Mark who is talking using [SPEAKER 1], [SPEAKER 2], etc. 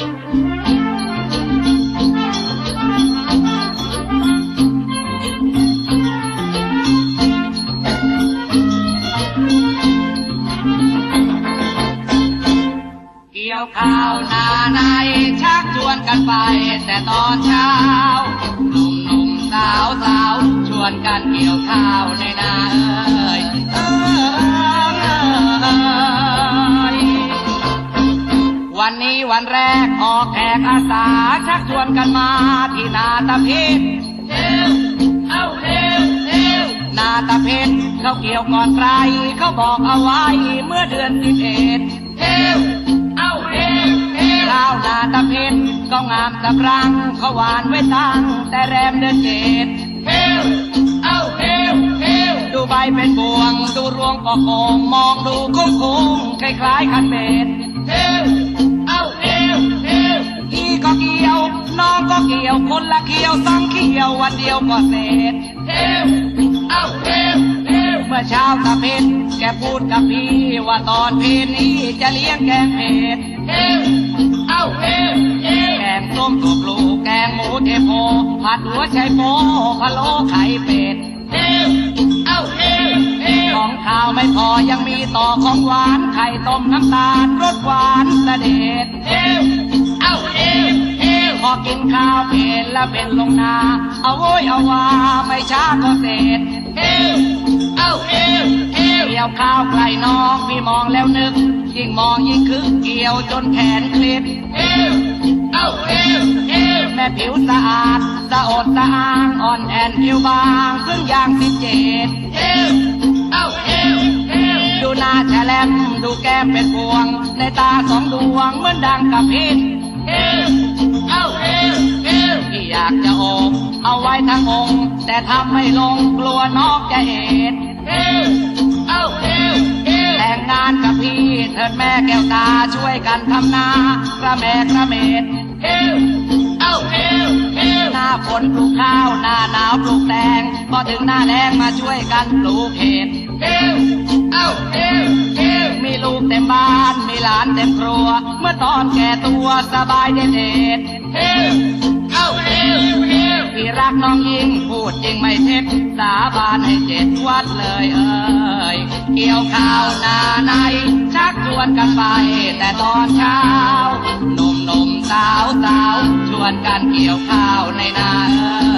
[SPEAKER 1] เกี่ยวข้าวนาในชักชวนกันไป แต่ตอนเช้าหนุ่มหนุ่มสาวสาวชวนกันเกี่ยวข้าวในนาเอ้ย วันนี้วันแรกออกแขกอาสาชักชวนกันมาที่นาตะพิษเร็วเอาเร็วเร็วนาตะพิษเขาเกี่ยวก่อนใครเขาบอกเอาไว้เมื่อเดือนสิบเอ็ดเร็วเอาเร็วเร็วข้าวนาตะเพ็นก็งามสะพรังเขาหวานไว้ตั้งแต่แรมเดือนเจ็ดเร็วเอาเร็วเร็วดูใบเป็นบ่วงดูรวงก็โกงมองดูคุ้งคุ้งคล้ายๆคันเบ็ดเร็ว ก็เสร็จเร็วเอาเร็วเร็วเมื่อเช้าตะเพ็นแกพูดกับพี่ว่าตอนเพลนี้จะเลี้ยงแกงเผ็ดเร็วเอาเร็วเร็วแกงส้มตัวปลูกแกงหมูเทโพผัดหัวไชโปพะโล้ไข่เป็ดเร็วเอาเร็วเร็วของข้าวไม่พอยังมีต่อของหวานไข่ต้มน้ำตาลรสหวานเสด็จเร็ว กินข้าวเผ็ดแล้วเป็นลงนา เอาโว้ยเอาว่าไม่ช้าก็เสร็จเร็วเอาเร็วเร็วเกี่ยวข้าวไกลน้องพี่มองแล้วนึก ยิ่งมองยิ่งคึกเกี่ยวจนแขนคล็ดเร็วเอาเร็วเร็วแม่ผิวสะอาดสะอดสะอ้างอ่อนแอนผิวบางซึ่งอย่างสิบเจ็ดเร็วเอาเร็วเร็วดูหน้าแฉลมดูแก้มเป็นพวง ในตาสองดวงเหมือนดังกับพิษ เอวเอ้าเอวเอวที่อยากจะโอบเอาไว้ทั้งองค์แต่ทำไม่ลงกลัวนอกจะเห็นเร็วเอาเร็วเร็วแต่งงานกับพี่เถิดแม่แก้วตาช่วยกันทำนากระแมกระเม็ดเร็วเอาเร็วเร็วหน้าฝนปลูกข้าวหน้าหนาวปลูกแตงพอถึงหน้าแล้งมาช่วยกันปลูกเห็ด เร็วเอาเร็วเร็วมีลูกเต็มบ้านมีหลานเต็มครัว เมื่อตอนแก่ตัวสบายเด็ดเด็ดเร็วเอ้าเร็วเร็วพี่รักน้องยิ่งพูดจริงไม่เท็จสาบานให้เจ็ดวัดเลยเอ้ยเกี่ยวข้าวนาในชักชวนกันไป แต่ตอนเช้าหนุ่มหนุ่มสาวสาวชวนกันเกี่ยวข้าวในนาเอ้ย